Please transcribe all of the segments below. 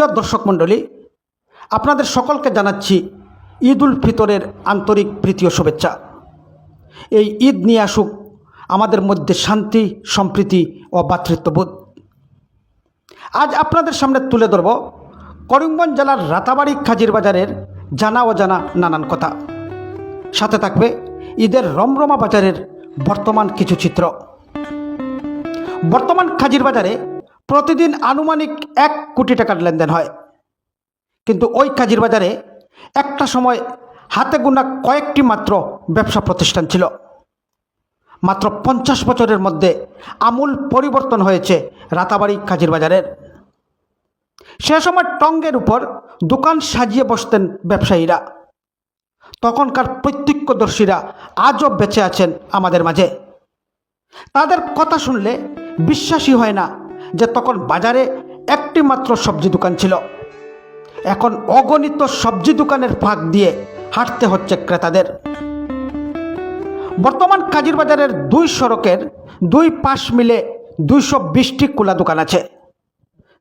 প্রিয় দর্শক মণ্ডলী, আপনাদের সকলকে জানাচ্ছি ঈদ উল ফিতরের আন্তরিক প্রীতি ও শুভেচ্ছা। এই ঈদ নিয়ে আসুক আমাদের মধ্যে শান্তি, সম্প্রীতি ও ভ্রাতৃত্ববোধ আজ আপনাদের সামনে তুলে ধরব করিমগঞ্জ জেলার রাতাবাড়ি খাজির বাজারের জানা অজানা নানান কথা। সাথে থাকবে ঈদের রমরমা বাজারের বর্তমান কিছু চিত্র। বর্তমান খাজির বাজারে প্রতিদিন আনুমানিক এক কোটি টাকার লেনদেন হয়। কিন্তু ওই কাজির বাজারে একটা সময় হাতে গোনা কয়েকটি মাত্র ব্যবসা প্রতিষ্ঠান ছিল। মাত্র পঞ্চাশ বছরের মধ্যে আমূল পরিবর্তন হয়েছে রাতাবাড়ি কাজির বাজারের। সে সময় টঙ্গের উপর দোকান সাজিয়ে বসতেন ব্যবসায়ীরা। তখনকার প্রত্যক্ষদর্শীরা আজও বেঁচে আছেন আমাদের মাঝে। তাদের কথা শুনলে বিশ্বাসই হয় না যে তখন বাজারে একটি মাত্র সবজি দোকান ছিল। এখন অগণিত সবজি দোকানের ফাঁক দিয়ে হাঁটতে হচ্ছে ক্রেতাদের। বর্তমান কাজির বাজারের দুই সড়কের দুই পাশ মিলে দুইশো বিশটি খোলা দোকান আছে।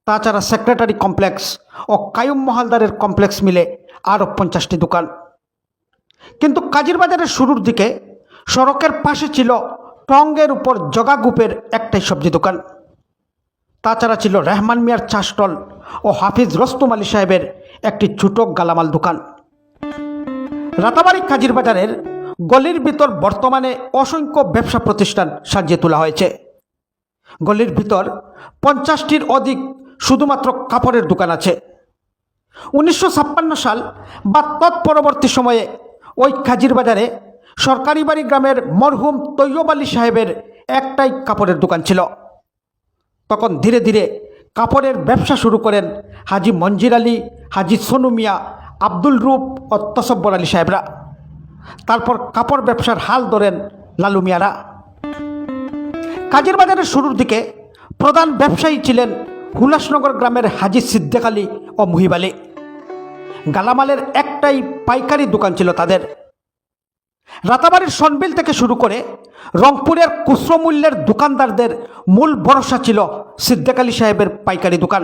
তাছাড়া সেক্রেটারি কমপ্লেক্স ও কায়ুম মহালদারের কমপ্লেক্স মিলে আরও পঞ্চাশটি দোকান। কিন্তু কাজির বাজারের শুরুর দিকে সড়কের পাশে ছিল টঙ্গের উপর জগা জগাগুপের একটাই সবজি দোকান। তাছাড়া ছিল রেহমান মিয়ার চা স্টল ও হাফিজ রস্তম আলী সাহেবের একটি ছোটো গালামাল দোকান। রাতাবাড়ি কাজির বাজারের গলির ভিতর বর্তমানে অসংখ্য ব্যবসা প্রতিষ্ঠান সাজিয়ে তোলা হয়েছে। গলির ভিতর পঞ্চাশটির অধিক শুধুমাত্র কাপড়ের দোকান আছে। উনিশশো ছাপ্পান্ন সাল বা তৎপরবর্তী সময়ে ওই কাজির বাজারে সরকারি বাড়ি গ্রামের মরহুম তৈয়ব আলী সাহেবের একটাই কাপড়ের দোকান ছিল। তখন ধীরে ধীরে কাপড়ের ব্যবসা শুরু করেন হাজি মঞ্জির আলী, হাজি সোনু মিয়া, আব্দুল রূপ ও তসব্বর আলী সাহেবরা। তারপর কাপড় ব্যবসার হাল ধরেন লালু মিয়ারা। কাজের বাজারের শুরুর দিকে প্রধান ব্যবসায়ী ছিলেন হুলাসনগর গ্রামের হাজি সিদ্দেক আলী ও মুহিব আলী। গালামালের একটাই পাইকারি দোকান ছিল তাদের। রাতাবাড়ির সনবিল থেকে শুরু করে রংপুরের খুচরো মূল্যের দোকানদারদের মূল ভরসা ছিল সিদ্দেক আলী সাহেবের পাইকারি দোকান।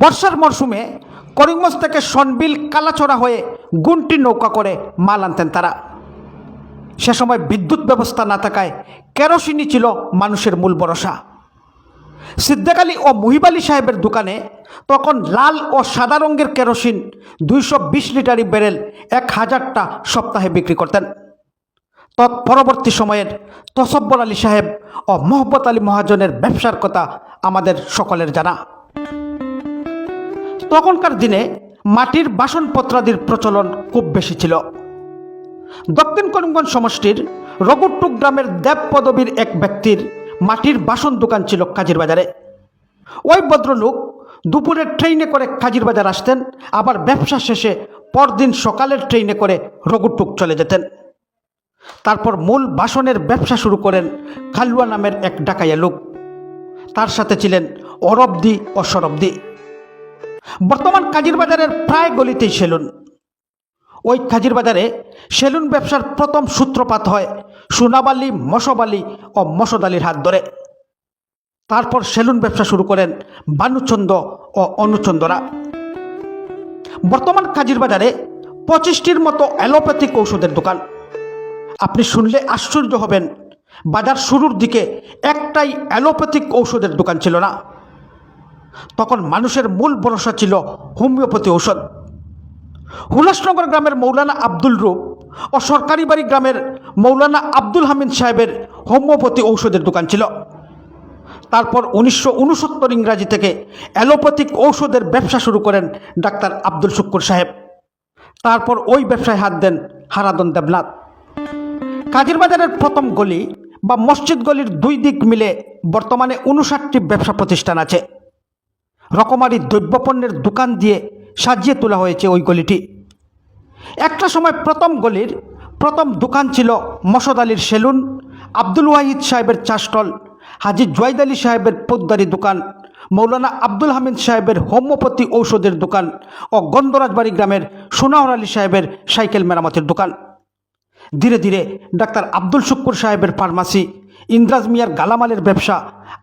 বর্ষার মরশুমে করিমগঞ্জ থেকে সনবিল কালাচড়া হয়ে গুনটি নৌকা করে মাল আনতেন তারা। সে সময় বিদ্যুৎ ব্যবস্থা না থাকায় কেরোসিনই ছিল মানুষের মূল ভরসা। সিদ্দেক আলী ও মুহিব আলী সাহেবের দোকানে তখন লাল ও সাদা রঙের কেরোসিন দুইশো বিশ লিটারি বেরেল এক হাজারটা সপ্তাহে বিক্রি করতেন। তৎ পরবর্তী সময়ের তসব্বর আলী সাহেব ও মোহব্বত আলী মহাজনের ব্যবসার কথা আমাদের সকলের জানা। তখনকার দিনে মাটির বাসনপত্রাদির প্রচলন খুব বেশি ছিল। দক্ষিণ করিমগঞ্জ সমষ্টির রঘুটুক গ্রামের দেব পদবীর এক ব্যক্তির মাটির বাসন দোকান ছিল কাজির বাজারে। ওই ভদ্রলোক দুপুরের ট্রেনে করে কাজির বাজার আসতেন, আবার ব্যবসা শেষে পরদিন সকালের ট্রেনে করে রঘুটুক চলে যেতেন। তারপর মূল বাসনের ব্যবসা শুরু করেন খালুয়া নামের এক ডাকাইয়া লোক। তার সাথে ছিলেন অরবদি ও সরবদি। বর্তমান কাজির বাজারের প্রায় গলিতেই সেলুন। ওই কাজির বাজারে সেলুন ব্যবসার প্রথম সূত্রপাত হয় সোনাবালি, মশবালি ও মসদ আলীর হাত ধরে। তারপর সেলুন ব্যবসা শুরু করেন বানুচন্দ ও অনুচন্দরা। বর্তমান কাজির বাজারে পঁচিশটির মতো অ্যালোপ্যাথিক ঔষধের দোকান। আপনি শুনলে আশ্চর্য হবেন, বাজার শুরুর দিকে একটাই অ্যালোপ্যাথিক ঔষধের দোকান ছিল না। তখন মানুষের মূল ভরসা ছিল হোমিওপ্যাথি ঔষধ। হুলাসনগর গ্রামের মৌলানা আব্দুল রূপ ও সরকারি বাড়ি গ্রামের মৌলানা আব্দুল হামিদ সাহেবের হোমিওপ্যাথি ঔষধের দোকান ছিল। তারপর উনিশশো উনসত্তর ইংরাজি থেকে অ্যালোপ্যাথিক ঔষধের ব্যবসা শুরু করেন ডাক্তার আব্দুল শুক্কুর সাহেব। তারপর ওই ব্যবসায় হাত দেন হারাদন দেবনাথ। কাজির বাজারের প্রথম গলি বা মসজিদ গলির দুই দিক মিলে বর্তমানে উনষাটটি ব্যবসা প্রতিষ্ঠান আছে। রকমারি দ্রব্যপণ্যের দোকান দিয়ে সাজিয়ে তোলা হয়েছে ওই গলিটি। একটা সময় প্রথম গলির প্রথম দোকান ছিল মসদ আলীর সেলুন, আব্দুল ওয়াহিদ সাহেবের চা স্টল হাজি জুয়াইদ আলী সাহেবের পোদ্দারি দোকান, মৌলানা আব্দুল হামিদ সাহেবের হোমিওপ্যাথি ঔষধের দোকান ও গন্ধরাজবাড়ি গ্রামের সোনাহর আলী সাহেবের সাইকেল মেরামতের দোকান। ধীরে ধীরে ডাক্তার আব্দুল শুক্কুর সাহেবের ফার্মাসি, ইন্দ্রাজ মিয়ার গালামালের ব্যবসা,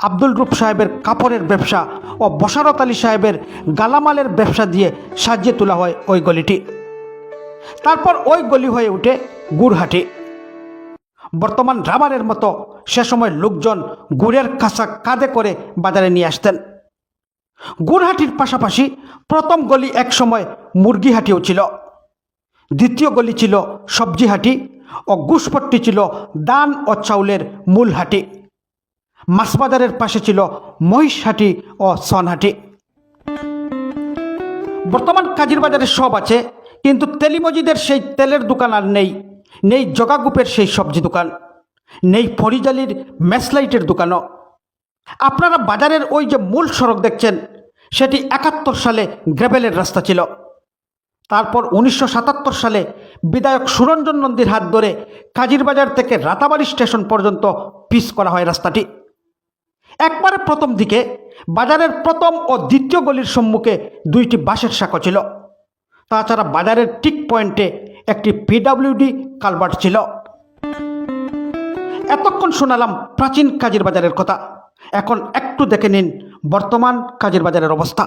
আব্দুল রূপ সাহেবের কাপড়ের ব্যবসা ও বসারত আলী সাহেবের গালামালের ব্যবসা দিয়ে সাজিয়ে তোলা হয় ওই গলিটি। তারপর ওই গলি হয়ে উঠে গুড়হাটি। বর্তমান রাবারের মতো সে সময় লোকজন গুড়ের কাঁচা কাঁধে করে বাজারে নিয়ে আসতেন। গুড়হাটির পাশাপাশি প্রথম গলি এক সময় মুরগিহাটিও ছিল। দ্বিতীয় গলি ছিল সবজিহাটি ও গুসপট্টি ছিল দান ও চাউলের মূল হাটি। মাছবাজারের পাশে ছিল মহিষহাটি ও সনহাটি বর্তমান কাজির বাজারে সব আছে, কিন্তু তেলিমজিদের সেই তেলের দোকান আর নেই। নেই জগাগুপের সেই সবজি দোকান। নেই ফরিজালির ম্যাসলাইটের দোকানও। আপনারা বাজারের ওই যে মূল সড়ক দেখছেন, সেটি একাত্তর সালে গ্রেভেলের রাস্তা ছিল। তারপর উনিশশো সাতাত্তর সালে বিধায়ক সুরঞ্জন নন্দীর হাত ধরে কাজিরবাজার থেকে রাতাবাড়ি স্টেশন পর্যন্ত পিস করা হয় রাস্তাটি। একবারে প্রথম দিকে বাজারের প্রথম ও দ্বিতীয় গলির সম্মুখে দুইটি বাঁশের সাঁকো ছিল। তাছাড়া বাজারের টিক পয়েন্টে একটি পিডাব্লিউডি কালভার্ট ছিল। এতক্ষণ শোনালাম প্রাচীন কাজের বাজারের কথা। এখন একটু দেখে নিন বর্তমান কাজের বাজারের অবস্থা।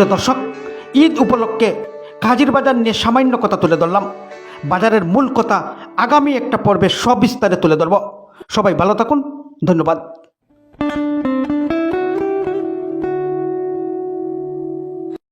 প্রিয় দর্শক, ঈদ উপলক্ষে কাজির বাজার নিয়ে সামান্য কথা তুলে ধরলাম। বাজারের মূল কথা আগামী একটা পর্বে সবিস্তারে তুলে ধরব। সবাই ভালো থাকুন, ধন্যবাদ।